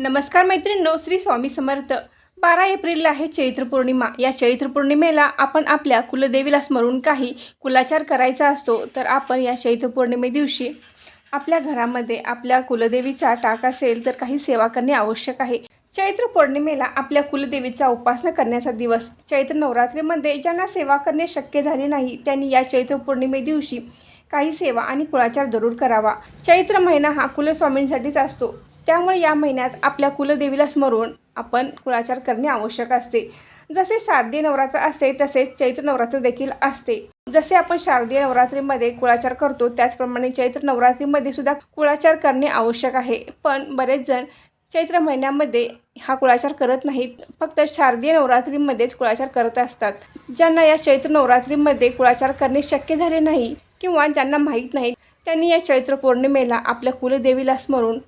नमस्कार मैत्रिणींनो श्री स्वामी समर्थ. बारा एप्रिलला आहे चैत्र पौर्णिमा. या चैत्र पौर्णिमेला आपण आपल्या कुलदेवीला स्मरून काही कुलाचार करायचा असतो तर आपण या चैत्र पौर्णिमे दिवशी आपल्या घरामध्ये आपल्या कुलदेवीचा टाक असेल तर काही सेवा करणे आवश्यक आहे. चैत्र पौर्णिमेला आपल्या कुलदेवीचा उपासना करण्याचा दिवस. चैत्र नवरात्रीमध्ये ज्यांना सेवा करणे शक्य झाले नाही त्यांनी या चैत्र पौर्णिमे दिवशी काही सेवा आणि कुळाचार जरूर करावा. चैत्र महिना हा कुलस्वामींसाठीच असतो. त्यामुळे या महिन्यात आपल्या कुलदेवीला स्मरून आपण कुळाचार करणे आवश्यक असते. जसे शारदीय नवरात्र असते तसेच चैत्र नवरात्र देखील असते. जसे आपण शारदीय नवरात्रीमध्ये कुळाचार करतो त्याचप्रमाणे चैत्र नवरात्रीमध्ये सुद्धा कुळाचार करणे आवश्यक आहे. पण बरेच जण चैत्र महिन्यामध्ये हा कुळाचार करत नाहीत. फक्त शारदीय नवरात्रीमध्येच कुळाचार करत असतात. ज्यांना या चैत्र नवरात्रीमध्ये कुळाचार करणे शक्य झाले नाही किंवा ज्यांना माहीत नाही त्यांनी या चैत्र पौर्णिमेला आपल्या कुलदेवीला स्मरून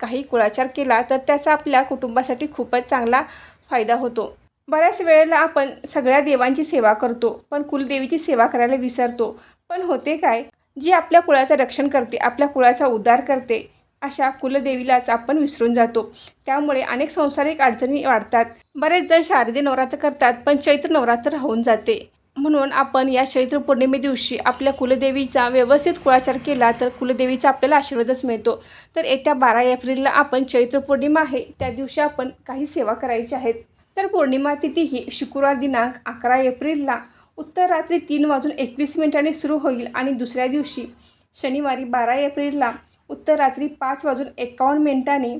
काही कुळाचार केला तर त्याचा आपल्या कुटुंबासाठी खूपच चांगला फायदा होतो. बऱ्याच वेळेला आपण सगळ्या देवांची सेवा करतो पण कुलदेवीची सेवा करायला विसरतो. पण होते काय? जी आपल्या कुळाचं रक्षण करते आपल्या कुळाचा उद्धार करते अशा कुलदेवीलाच आपण विसरून जातो. त्यामुळे अनेक संसारिक अडचणी वाढतात. बरेच जण शारदीय नवरात्र करतात पण चैत्र नवरात्र राहून जाते. म्हणून आपण या चैत्र पौर्णिमे दिवशी आपल्या कुलदेवीचा व्यवस्थित कुळाचार केला तर कुलदेवीचा आपल्याला आशीर्वादच मिळतो. तर येत्या बारा एप्रिलला आपण चैत्र पौर्णिमा आहे त्या दिवशी आपण काही सेवा करायच्या आहेत. तर पौर्णिमा तिथी ही शुक्रवार दिनांक अकरा एप्रिलला उत्तर रात्री तीन वाजून एकवीस मिनिटांनी सुरू होईल आणि दुसऱ्या दिवशी शनिवारी बारा एप्रिलला उत्तर रात्री पाच वाजून एकावन्न मिनिटांनी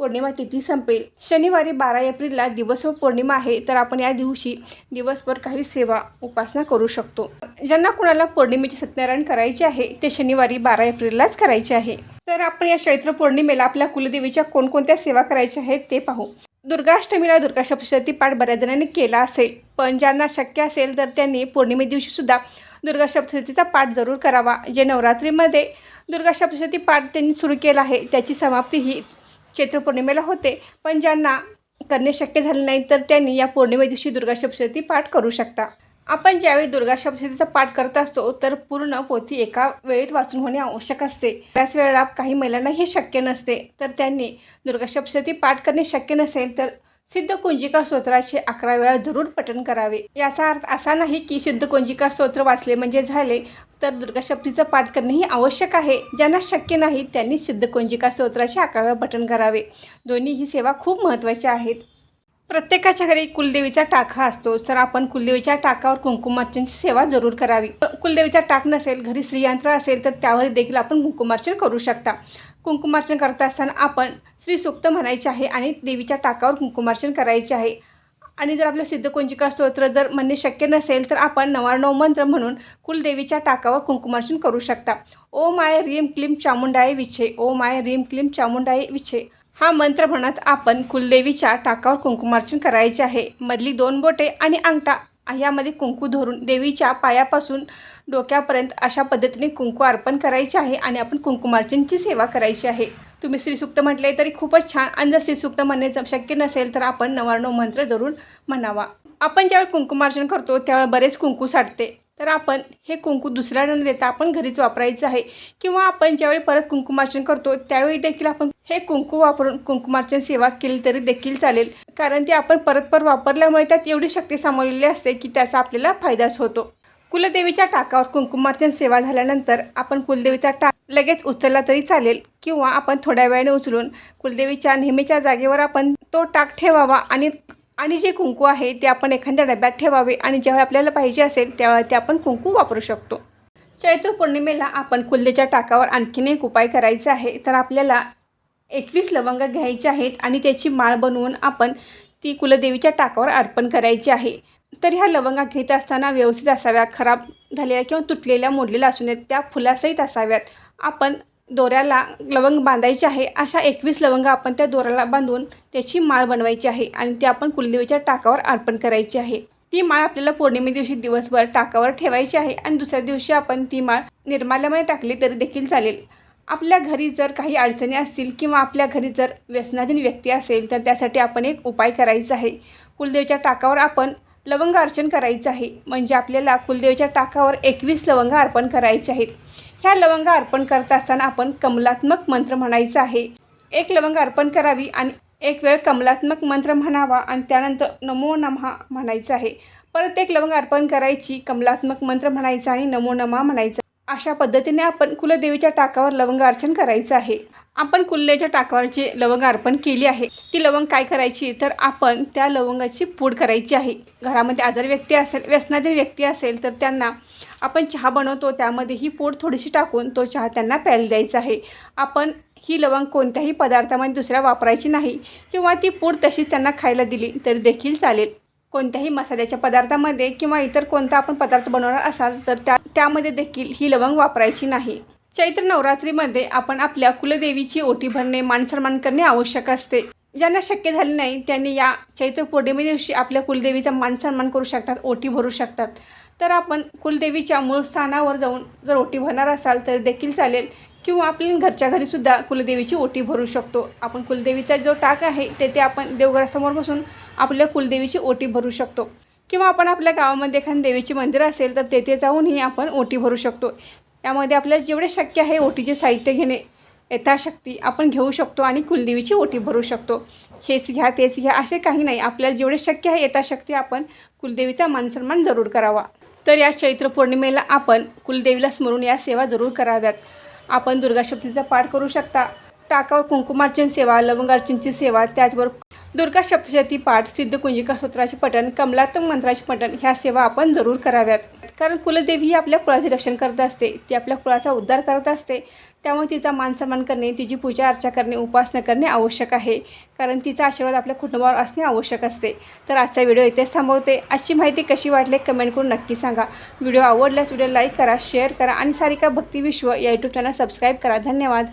पौर्णिमा तिथी संपेल. शनिवारी बारा एप्रिलला दिवस व पौर्णिमा आहे तर आपण या दिवशी दिवसभर काही सेवा उपासना करू शकतो. ज्यांना कुणाला पौर्णिमेचे सत्यनारायण करायचे आहे ते शनिवारी बारा एप्रिललाच करायचे आहे. तर आपण या चैत्र पौर्णिमेला आपल्या कुलदेवीच्या कोणकोणत्या सेवा करायच्या आहेत ते पाहू. दुर्गाष्टमीला दुर्गा सप्तशती पाठ बऱ्याच जणांनी केला असेल पण ज्यांना शक्य असेल तर त्यांनी पौर्णिमे दिवशीसुद्धा दुर्गा सप्तशतीचा पाठ जरूर करावा. जे नवरात्रीमध्ये दुर्गा सप्तशती पाठ त्यांनी सुरू केला आहे त्याची समाप्ती ही चैत्र पौर्णिमेला होते. पण ज्यांना करणे शक्य झाले नाही तर त्यांनी या पौर्णिमे दिवशी दुर्गा सप्तशती पाठ करू शकता. आपण ज्यावेळी दुर्गा सप्तशतीचा पाठ करत असतो तर पूर्ण पोथी एका वेळेत वाचून होणे आवश्यक असते. त्याच वेळेला काही महिलांना हे शक्य नसते. तर त्यांनी दुर्गा सप्तशती पाठ करणे शक्य नसेल तर सिद्धकुंजिका स्तोत्राचे अकरा वेळा जरूर पठण करावे. याचा अर्थ असा नाही की सिद्धकुंजिका स्तोत्र वाचले म्हणजे झाले तर दुर्गाशक्तीचं पाठ करणेही आवश्यक आहे. ज्यांना शक्य नाही त्यांनी सिद्धकुंजिका स्तोत्राचे अकरा वेळा पठण करावे. दोन्ही ही सेवा खूप महत्त्वाच्या आहेत. प्रत्येकाच्या घरी कुलदेवीचा टाका असतो तर आपण कुलदेवीच्या टाकावर कुंकुमार्चनची सेवा जरूर करावी. कुलदेवीचा टाक नसेल घरी श्रीयंत्र असेल तर त्यावर देखील आपण कुंकुमार्चन करू शकता. कुंकुमार्चन करत असताना आपण श्रीसूक्त म्हणायचे आहे आणि देवीच्या टाकावर कुंकुमार्चन करायचे आहे. आणि जर आपलं सिद्धकुंजिका स्तोत्र जर म्हणणे शक्य नसेल तर आपण नवाण्णव मंत्र म्हणून कुलदेवीच्या टाकावर कुंकुमार्चन करू शकता. Oh my रीम क्लीम चामुंडाई विछे oh my रीम क्लीम चामुंडाई विछे. हा मंत्र म्हणत आपण कुलदेवीच्या टाकावर कुंकुमार्चन करायचे आहे. मधली दोन बोटे आणि अंगठा ह्यामध्ये कुंकू धरून देवीच्या पायापासून डोक्यापर्यंत अशा पद्धतीने कुंकू अर्पण करायचे आहे आणि आपण कुंकुमार्चनची सेवा करायची आहे. तुम्ही श्रीसूक्त म्हटले तरी खूपच छान. आणि जर श्रीसूक्त म्हणणे शक्य नसेल तर आपण नवारणव मंत्र जरूर म्हणावा. आपण ज्यावेळी कुंकुमार्चन करतो त्यावेळी बरेच कुंकू साठते. तर आपण हे कुंकू दुसऱ्याला न देता आपण घरीच वापरायचं आहे. किंवा आपण ज्यावेळी परत कुंकुमार्चन करतो त्यावेळी देखील आपण हे कुंकू वापरून कुंकुमार्चन सेवा केली तरी देखील चालेल. कारण ते आपण परत परत वापरल्यामुळे त्यात एवढी शक्ती सामावलेली असते की त्याचा आपल्याला फायदाच होतो. कुलदेवीच्या टाकावर कुंकुमार्चन सेवा झाल्यानंतर आपण कुलदेवीचा टाक लगेच उचलला तरी चालेल किंवा आपण थोड्या वेळाने उचलून कुलदेवीच्या नेहमीच्या जागेवर आपण तो टाक ठेवावा आणि आणि जे कुंकू आहे ते आपण एखाद्या डब्यात ठेवावे आणि जेव्हा आपल्याला पाहिजे असेल त्यावेळी ते आपण कुंकू वापरू शकतो. चैत्र पौर्णिमेला आपण कुलदेच्या टाकावर आणखीन एक उपाय करायचा आहे. तर आपल्याला एकवीस लवंग घ्यायचे आहेत आणि त्याची माळ बनवून आपण ती कुलदेवीच्या टाकावर अर्पण करायची आहे. तर ह्या लवंगा घेत असताना व्यवस्थित असाव्या खराब झालेल्या किंवा तुटलेल्या मोडलेल्या असू नयेत त्या फुलासहित असाव्यात. आपण दोऱ्याला लवंग बांधायचे आहे अशा एकवीस लवंग आपण त्या दोऱ्याला बांधून त्याची माळ बनवायची आहे आणि ती आपण कुलदेवीच्या टाकावर अर्पण करायची आहे. ती माळ आपल्याला पौर्णिमे दिवशी दिवसभर टाकावर ठेवायची आहे आणि दुसऱ्या दिवशी आपण ती माळ निर्माल्यामध्ये टाकली तरी देखील चालेल. आपल्या घरी जर काही अडचणी असतील किंवा आपल्या घरी जर व्यसनाधीन व्यक्ती असेल तर त्यासाठी आपण एक उपाय करायचा आहे. कुलदेवीच्या टाकावर आपण लवंग अर्चन करायचं आहे. म्हणजे आपल्याला कुलदेवीच्या टाकावर एकवीस लवंग अर्पण करायचे आहेत. ह्या लवंग अर्पण करत असताना आपण कमलात्मक मंत्र म्हणायचा आहे. एक लवंग अर्पण करावी आणि एक वेळ कमलात्मक मंत्र म्हणावा आणि त्यानंतर नमो नमहा म्हणायचं आहे. परत एक लवंग अर्पण करायची कमलात्मक मंत्र म्हणायचा आणि नमो नमः म्हणायचा अशा पद्धतीने आपण कुलदेवीच्या टाकावर लवंग अर्चन करायचं आहे. आपण कुलदेवीच्या टाकावरची लवंग अर्पण केली आहे. ती लवंग काय करायची? तर आपण त्या लवंगाची पूड करायची आहे. घरामध्ये आजारी व्यक्ती असेल व्यसनाधीन व्यक्ती असेल तर त्यांना आपण चहा बनवतो त्यामध्ये ही पूड थोडीशी टाकून तो चहा त्यांना प्यायला द्यायचा आहे. आपण ही लवंग कोणत्याही पदार्थामध्ये दुसऱ्या वापरायची नाही किंवा ती पूड तशीच त्यांना खायला दिली तरी देखील चालेल. कोणत्याही मसाल्याच्या पदार्थामध्ये किंवा इतर कोणता आपण पदार्थ बनवणार असाल तर त्या त्यामध्ये देखील ही लवंग वापरायची नाही. चैत्र नवरात्रीमध्ये आपण आपल्या कुलदेवीची ओटी भरणे मानसन्मान करणे आवश्यक असते. ज्यांना शक्य झाले नाही त्यांनी या चैत्र पौर्णिमे दिवशी आपल्या कुलदेवीचा मानसन्मान करू शकतात ओटी भरू शकतात. तर आपण कुलदेवीच्या मूळ स्थानावर जाऊन जर ओटी भरणार असाल तर देखील चालेल. किंवा आपण घरच्या घरीसुद्धा कुलदेवीची ओटी भरू शकतो. आपण कुलदेवीचा जो टाक आहे तेथे आपण देवघरासमोर बसून आपल्या कुलदेवीची ओटी भरू शकतो. किंवा आपण आपल्या गावामध्ये एखादं देवीचे मंदिर असेल तर तेथे जाऊनही आपण ओटी भरू शकतो. यामध्ये आपल्याला जेवढे शक्य आहे ओटीचे साहित्य घेणे यथाशक्ती आपण घेऊ शकतो आणि कुलदेवीची ओटी भरू शकतो. हेच घ्या तेच घ्या असे काही नाही. आपल्याला जेवढे शक्य आहे यथाशक्ती आपण कुलदेवीचा मानसन्मान जरूर करावा. तर या चैत्र पौर्णिमेला आपण कुलदेवीला स्मरून या सेवा जरूर कराव्यात. आपण दुर्गाशक्तीचा पाठ करू शकता. टाकावर कुंकुमार्चन सेवा लवंगार्चनची सेवा त्याचबरोबर दुर्गा सप्तशती पाठ सिद्धकुंजिका सूत्राचे पठण कमलात्म मंत्राचे पठण ह्या सेवा आपण जरूर कराव्यात. कारण कुलदेवी ही आपल्या कुळाचे रक्षण करत असते. ती आपल्या कुळाचा उद्धार करत असते. त्यामुळे तिचा मानसन्मान करणे तिची पूजा अर्चा करणे उपासना करणे आवश्यक आहे. कारण तिचा आशीर्वाद आपल्या कुटुंबावर असणे आवश्यक असते. तर आजचा व्हिडिओ इथेच थांबवते. आजची माहिती कशी वाटली कमेंट करून नक्की सांगा. व्हिडिओ आवडल्यास व्हिडिओ लाईक करा शेअर करा आणि सारिका भक्ती विश्व या यूट्यूब चॅनल सबस्क्राईब करा. धन्यवाद.